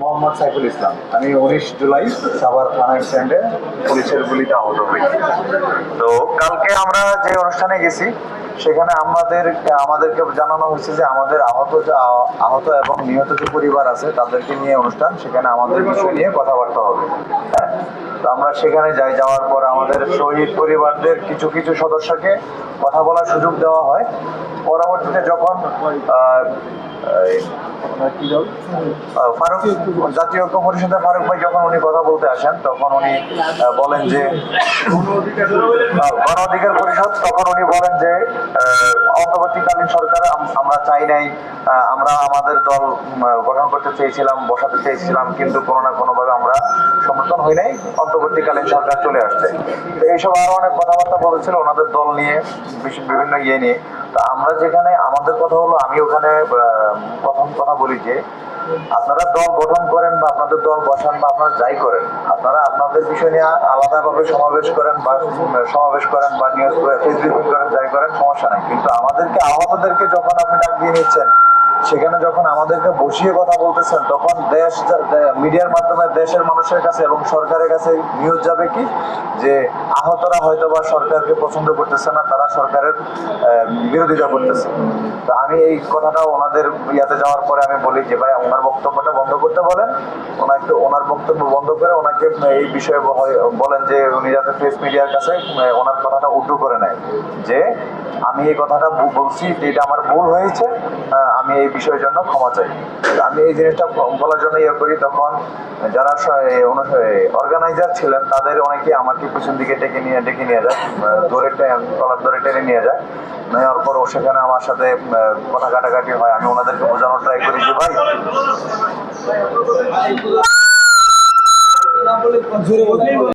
মোহাম্মদ সাইফুল ইসলাম। আমি উনিশ জুলাই সাভার থানা স্ট্যান্ডে পুলিশের গুলিতে আহত হই। তো কালকে আমরা যে অনুষ্ঠানে গেছি, সেখানে আমাদের আমাদেরকে জানানো হয়েছে যে আমাদের আহত আহত এবং নিহত যে পরিবার আছে, তাদেরকে নিয়ে অনুষ্ঠান। সেখানে আমাদের বিষয় নিয়ে কথাবার্তা হবে। হ্যাঁ? তো আমরা সেখানে যাই, যাওয়ার পর আমাদের শহীদ পরিবারদের কিছু কিছু সদস্যকে কথা বলার সুযোগ দেওয়া হয়। পরবর্তীতে যখন ফারুক, জাতীয় ঐক্য পরিষদের ফারুক ভাই যখন উনি কথা বলতে আসেন, তখন উনি বলেন যে গণ অধিকার পরিষদ, তখন উনি বলেন যে অন্তর্বর্তীকালীন সরকার আমরা চাই নাই আমরা আমাদের দল গঠন করতে চেয়েছিলাম, বসাতে চেয়েছিলাম, কিন্তু কোনো না কোনোভাবে আমরা সমর্থন হই নাই, অন্তর্বর্তীকালীন সরকার চলে আসছে। এইসব আরও অনেক কথাবার্তা বলেছিল ওনাদের দল নিয়ে বিভিন্ন ইয়ে নিয়ে। তো আমরা যেখানে, আমাদের কথা হলো, আমি ওখানে প্রথম কথা বলি যে, আপনারা দল গঠন করেন বা আপনাদের দল বসান বা আপনারা যাই করেন, আপনারা আপনাদের বিষয় নিয়ে আলাদাভাবে সমাবেশ করেন বা সমাবেশ করেন বা নিউজ ফেসবুক করেন, যাই করেন, সমস্যা নাই। কিন্তু আমাদেরকে, আহতদেরকে যখন আপনি ডাক দিয়ে নিচ্ছেন সেখানে যখন আমাদেরকে বসিয়ে কথা বলতেছেন, তখন দেশ মিডিয়ার মাধ্যমে দেশের মানুষের কাছে এবং সরকারের কাছে নিউজ যাবে কি? যে আহতরা হয়তো বা সরকারকে পছন্দ করতেছে না, তারা সরকারের বিরোধিতা করতেছে। তো আমি এই কথাটা ওনাদের ইয়াতে যাওয়ার পরে আমি বলি যে, ভাই, ওনার বক্তব্যটা বন্ধ করতে বলেন। ওনাকে, ওনার বক্তব্য বন্ধ করে ওনাকে এই বিষয়ে বলেন যে, উনি যাতে প্রেস মিডিয়ার কাছে ওনার কথাটা উল্টো করে নেয়। যে আমি এই কথাটা বলছি এটা আমার ভুল হয়েছে আমি এই বিষয়ের জন্য ক্ষমা চাই। আমি এই জিনিসটা বলার জন্য ইয়ে করি, তখন যারা অর্গানাইজার ছিলেন, তাদের অনেকে আমাকে পিছন দিকে ডেকে নিয়ে ডেকে নিয়ে যায় ধরে কলার ধরে টেনে নিয়ে যায়। নেওয়ার পর সেখানে আমার সাথে কথা কাটাকাটি হয়, আমি ওনাদেরকে বোঝানোর ট্রাই করি যে, ভাই